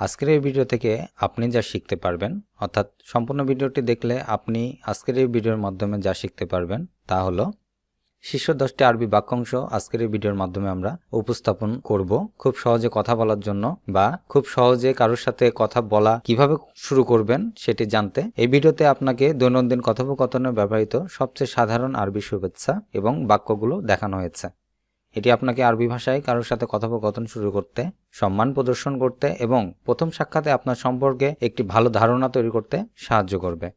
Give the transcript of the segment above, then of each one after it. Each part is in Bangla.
আজকের এই ভিডিও থেকে আপনি যা শিখতে পারবেন, অর্থাৎ সম্পূর্ণ ভিডিওটি দেখলে আপনি আজকের এই ভিডিওর মাধ্যমে যা শিখতে পারবেন তা হলো শীর্ষ দশটি আরবি বাক্যাংশ আজকের এই ভিডিওর মাধ্যমে আমরা উপস্থাপন করব। খুব সহজে কথা বলার জন্য বা খুব সহজে কারোর সাথে কথা বলা কীভাবে শুরু করবেন সেটি জানতে এই ভিডিওতে আপনাকে দৈনন্দিন কথোপকথনে ব্যবহৃত সবচেয়ে সাধারণ আরবি শুভেচ্ছা এবং বাক্যগুলো দেখানো হয়েছে। এটি আপনাকে আরবি ভাষায় কারোর সাথে কথোপকথন শুরু করতে, সম্মান প্রদর্শন করতে এবং প্রথম সাক্ষাতে আপনার সম্পর্কে একটি ভালো ধারণা তৈরি করতে সাহায্য করবে।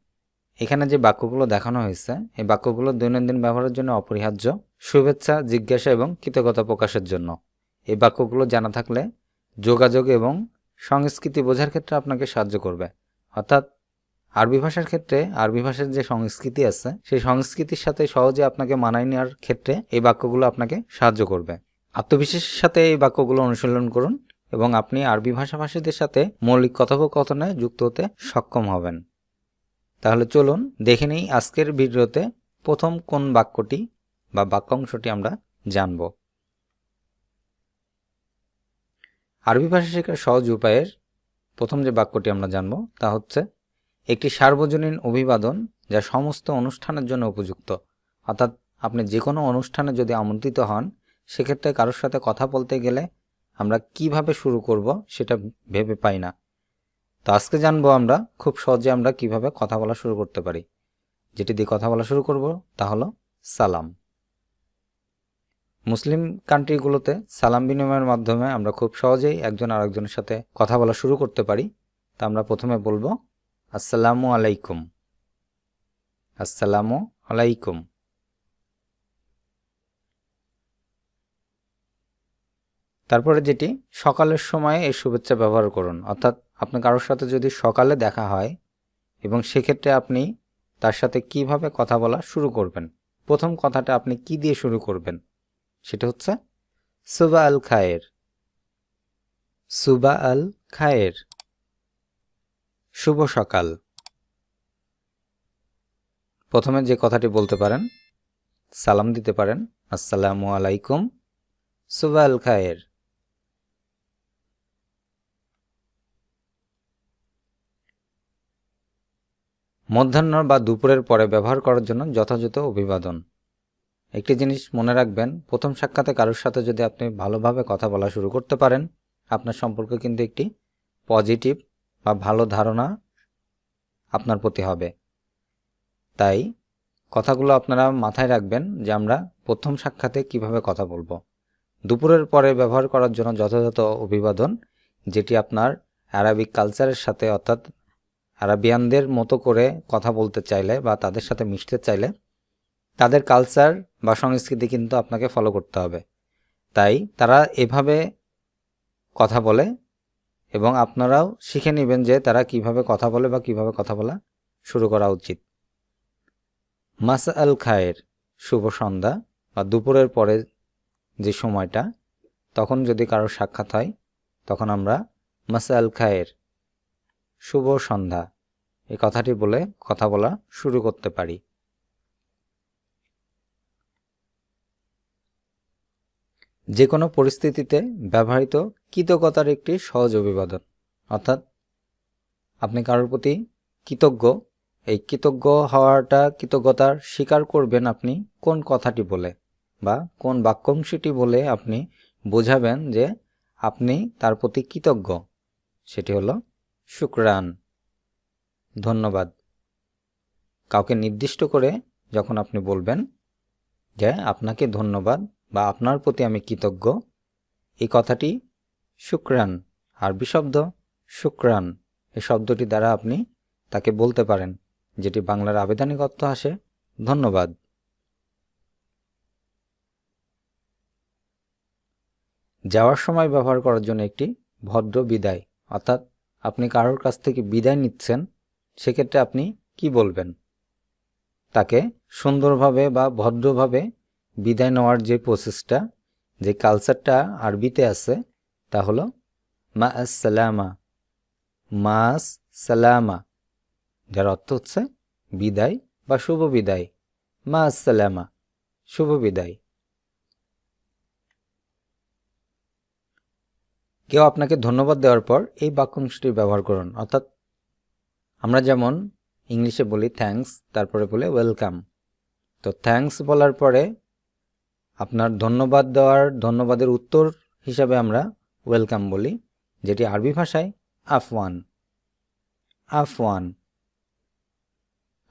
এখানে যে বাক্যগুলো দেখানো হয়েছে, এই বাক্যগুলো দৈনন্দিন ব্যবহারের জন্য অপরিহার্য, শুভেচ্ছা, জিজ্ঞাসা এবং কৃতজ্ঞতা প্রকাশের জন্য। এই বাক্যগুলো জানা থাকলে যোগাযোগ এবং সংস্কৃতি বোঝার ক্ষেত্রে আপনাকে সাহায্য করবে। অর্থাৎ আরবি ভাষার ক্ষেত্রে আরবি ভাষার যে সংস্কৃতি আছে, সেই সংস্কৃতির সাথে সহজে আপনাকে মানায় নেওয়ার ক্ষেত্রে এই বাক্যগুলো আপনাকে সাহায্য করবে। আত্মবিশ্বাসের সাথে এই বাক্যগুলো অনুশীলন করুন এবং আপনি আরবি ভাষাভাষীদের সাথে মৌলিক কথোপকথনে যুক্ত হতে সক্ষম হবেন। তাহলে চলুন দেখে নিই আজকের ভিডিওতে প্রথম কোন বাক্যটি বা বাক্যাংশটি আমরা জানব। আরবি ভাষা শেখার সহজ উপায়ের প্রথম যে বাক্যটি আমরা জানব তা হচ্ছে একটি সার্বজনীন অভিবাদন যা সমস্ত অনুষ্ঠানের জন্য উপযুক্ত। অর্থাৎ আপনি যে কোনো অনুষ্ঠানে যদি আমন্ত্রিত হন, সেক্ষেত্রে কারোর সাথে কথা বলতে গেলে আমরা কীভাবে শুরু করব সেটা ভেবে পাই না। তো আজকে জানব আমরা খুব সহজে আমরা কীভাবে কথা বলা শুরু করতে পারি। যেটি দিয়ে কথা বলা শুরু করব তা হলো সালাম। মুসলিম কান্ট্রিগুলোতে সালাম বিনিময়ের মাধ্যমে আমরা খুব সহজেই একজন আরেকজনের সাথে কথা বলা শুরু করতে পারি। তা আমরা প্রথমে বলব আসসালামু আলাইকুম। আসসালামু আলাইকুম। তারপরে যেটি, সকালের সময়ে এই শুভেচ্ছা ব্যবহার করুন। অর্থাৎ আপনি কারোর সাথে যদি সকালে দেখা হয় এবং সেক্ষেত্রে আপনি তার সাথে কীভাবে কথা বলা শুরু করবেন, প্রথম কথাটা আপনি কি দিয়ে শুরু করবেন, সেটা হচ্ছে, সুবা আল খায়ের। সুবা আল খায়ের। শুভ সকাল। প্রথমে যে কথাটি বলতে পারেন, সালাম দিতে পারেন, আসসালামু আলাইকুম সুবা আল খায়ের। মধ্যাহ্ন বা দুপুরের পরে ব্যবহার করার জন্য যথাযথ অভিবাদন। একটি জিনিস মনে রাখবেন, প্রথম সাক্ষাতে কারোর সাথে যদি আপনি ভালোভাবে কথা বলা শুরু করতে পারেন, আপনার সম্পর্কে কিন্তু একটি পজিটিভ বা ভালো ধারণা আপনার প্রতি হবে। তাই কথাগুলো আপনারা মাথায় রাখবেন যে আমরা প্রথম সাক্ষাতে কীভাবে কথা বলব। দুপুরের পরে ব্যবহার করার জন্য যথাযথ অভিবাদন, যেটি আপনার অ্যারাবিক কালচারের সাথে অর্থাৎ আরাবিয়ানদের মতো করে কথা বলতে চাইলে বা তাদের সাথে মিশতে চাইলে তাদের কালচার বা সংস্কৃতি কিন্তু আপনাকে ফলো করতে হবে। তাই তারা এভাবে কথা বলে এবং আপনারাও শিখে নেবেন যে তারা কীভাবে কথা বলে বা কীভাবে কথা বলা শুরু করা উচিত। মাস আল খায়ের শুভ সন্ধ্যা বা দুপুরের পরে যে সময়টা, তখন যদি কারোর সাক্ষাৎ হয়, তখন আমরা মাস আল খায়ের শুভ সন্ধ্যা এই কথাটি বলে কথা বলা শুরু করতে পারি। যে কোনো পরিস্থিতিতে ব্যবহৃত কৃতজ্ঞতার একটি সহজ অভিবাদন। অর্থাৎ আপনি কারোর প্রতি কৃতজ্ঞ, এই কৃতজ্ঞ হওয়াটা কৃতজ্ঞতার স্বীকার করবেন আপনি কোন কথাটি বলে বা কোন বাক্যাংশটি বলে আপনি বোঝাবেন যে আপনি তার প্রতি কৃতজ্ঞ। সেটি হলো, শুক্রান, ধন্যবাদ। কাউকে নির্দিষ্ট করে যখন আপনি বলবেন যে, আপনাকে ধন্যবাদ বা আপনার প্রতি আমি কৃতজ্ঞ। এই কথাটি শুক্রান আরবি শব্দ শুক্রান এই শব্দটি দ্বারা আপনি তাকে বলতে পারেন, যেটি বাংলার আবেদনিক অর্থ আসে ধন্যবাদ যাওয়ার সময় ব্যবহার করার জন্য একটি ভদ্র বিদায়, অর্থাৎ আপনি কারোর কাছ থেকে বিদায় নিচ্ছেন, সেক্ষেত্রে আপনি কি বলবেন? তাকে সুন্দরভাবে বা ভদ্রভাবে বিদায় নেওয়ার যে প্রসেসটা যে কালচারটা আরবিতে আছে, তা হলো মা সালামা মাস সালামা যার অর্থ হচ্ছে বিদায় বা শুভ বিদায়। মা সালামা শুভ বিদায়। কেউ আপনাকে ধন্যবাদ দেওয়ার পর এই বাক্যাংশটি ব্যবহার করুন। অর্থাৎ আমরা যেমন ইংলিশে বলি থ্যাঙ্কস তারপরে বলে ওয়েলকাম তো থ্যাঙ্কস বলার পরে আপনার ধন্যবাদ দেওয়ার, ধন্যবাদের উত্তর হিসাবে আমরা ওয়েলকাম বলি, যেটি আরবি ভাষায় আফওয়ান। আফওয়ান।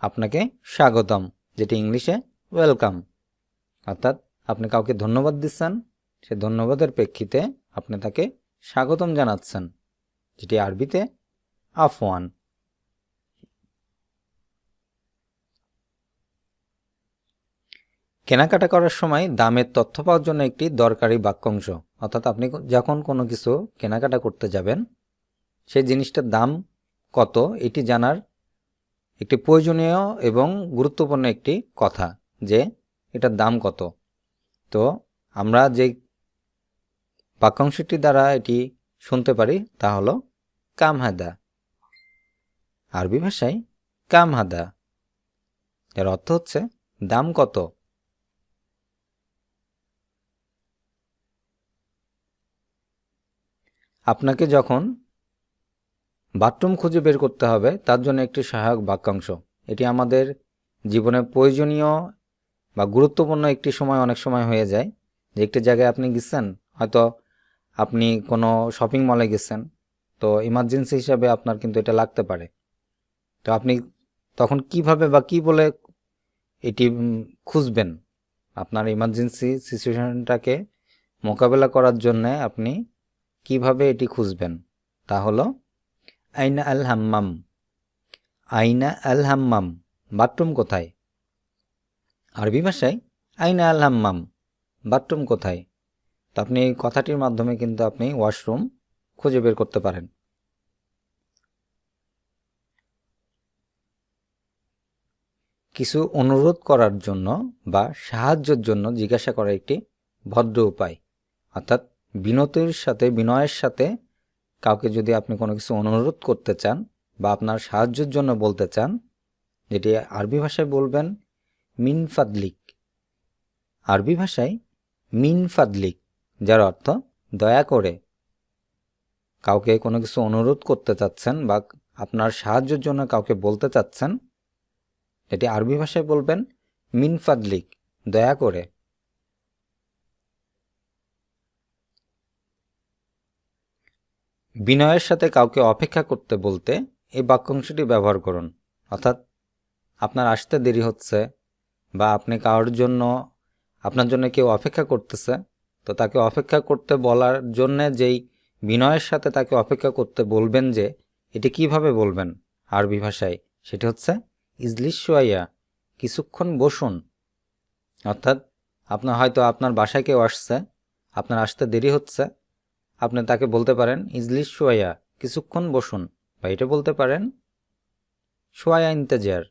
আপনাকে স্বাগতম, যেটি ইংলিশে ওয়েলকাম অর্থাৎ আপনি কাউকে ধন্যবাদ দিচ্ছেন, সে ধন্যবাদের প্রেক্ষিতে আপনি তাকে স্বাগতম জানাচ্ছেন, যেটি আরবিতে আফওয়ান। কেনাকাটা করার সময় দামের তথ্য পাওয়ার জন্য একটি দরকারি বাক্যাংশ। অর্থাৎ আপনি যখন কোনো কিছু কেনাকাটা করতে যাবেন, সেই জিনিসটার দাম কত, এটি জানার একটি প্রয়োজনীয় এবং গুরুত্বপূর্ণ একটি কথা যে এটার দাম কত। তো আমরা যে বাক্যাংশটি দ্বারা এটি শুনতে পারি তা হলো কামহাদা আরবি ভাষায় কামহাদা এর অর্থ হচ্ছে দাম কত। আপনাকে যখন বাথরুম খুঁজে বের করতে হবে, তার জন্য একটি সহায়ক বাক্যাংশ। এটি আমাদের জীবনে প্রয়োজনীয় বা গুরুত্বপূর্ণ একটি সময় অনেক সময় হয়ে যায় যে একটি জায়গায় আপনি গেছেন, হয়তো আপনি কোনো শপিং মলে গেছেন, তো ইমার্জেন্সি হিসাবে আপনার কিন্তু এটা লাগতে পারে। তো আপনি তখন কীভাবে বা কি বলে এটি খুঁজবেন? আপনার ইমার্জেন্সি সিচুয়েশনটাকে মোকাবেলা করার জন্যে আপনি কীভাবে এটি খুঁজবেন? তা হলো, আইনা আল হাম্মাম। আইনা আল হাম্মাম। বাথরুম কোথায়? আরবি ভাষায়, আইনা আল হাম্মাম। বাথরুম কোথায়? তো আপনি এই কথাটির মাধ্যমে কিন্তু আপনি ওয়াশরুম খুঁজে বের করতে পারেন। কিছু অনুরোধ করার জন্য বা সাহায্যের জন্য জিজ্ঞাসা করা একটি ভদ্র উপায়, অর্থাৎ বিনতির সাথে, বিনয়ের সাথে কাউকে যদি আপনি কোনো কিছু অনুরোধ করতে চান বা আপনার সাহায্যের জন্য বলতে চান, যেটি আরবি ভাষায় বলবেন, মিন ফাদলিক। আরবি ভাষায়, মিন ফাদলিক, যার অর্থ, দয়া করে। কাউকে কোনো কিছু অনুরোধ করতে চাচ্ছেন বা আপনার সাহায্যের জন্য কাউকে বলতে চাচ্ছেন, এটি আরবি ভাষায় বলবেন, মিন ফাদলিক, দয়া করে। বিনয়ের সাথে কাউকে অপেক্ষা করতে বলতে এই বাক্যাংশটি ব্যবহার করুন। অর্থাৎ, আপনার আসতে দেরি হচ্ছে বা আপনি কারোর জন্য, আপনার জন্য কেউ অপেক্ষা করতেছে, তো তাকে অপেক্ষা করতে বলার জন্য যেই বিনয়ের সাথে তাকে অপেক্ষা করতে বলবেন যে, এটি কীভাবে বলবেন আরবি ভাষায়? সেটি হচ্ছে ইজলিশ সোয়াইয়া কিছুক্ষণ বসুন। অর্থাৎ, আপনার হয়তো আপনার বাসায় কেউ আসছে, আপনার আসতে দেরি হচ্ছে আপনি তাকে বলতে পারেন ইজলিশ সোয়াইয়া কিছুক্ষণ বসুন। বা এটা বলতে পারেন সোয়াইয়া ইন্তেজার,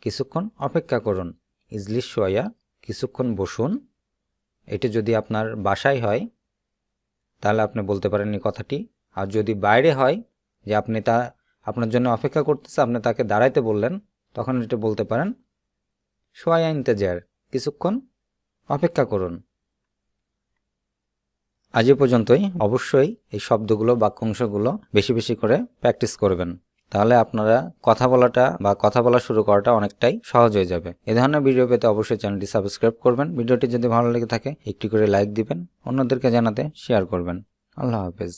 কিছুক্ষণ অপেক্ষা করুন। ইজলিশ সোয়াইয়া কিছুক্ষণ বসুন। এটি যদি আপনার বাসায় হয়, তাহলে আপনি বলতে পারেন এই কথাটি। আর যদি বাইরে হয়, যে আপনি তা, আপনার জন্য অপেক্ষা করতেছে, আপনি তাকে দাঁড়াইতে বললেন, তখন এটা বলতে পারেন সোয়াইয়া ইন্তেজার, কিছুক্ষণ অপেক্ষা করুন। আজ পর্যন্তই। অবশ্যই এই শব্দগুলো, বাক্যাংশগুলো বেশি বেশি করে প্র্যাকটিস করবেন। তাহলে আপনারা কথা বলাটা বা কথা বলা শুরু করাটা অনেকটাই সহজ হয়ে যাবে। এ ধরনের ভিডিও পেতে অবশ্যই চ্যানেলটি সাবস্ক্রাইব করবেন। ভিডিওটি যদি ভালো লেগে থাকে, একটি করে লাইক দিবেন। অন্যদেরকে জানাতে শেয়ার করবেন। আল্লাহ হাফেজ।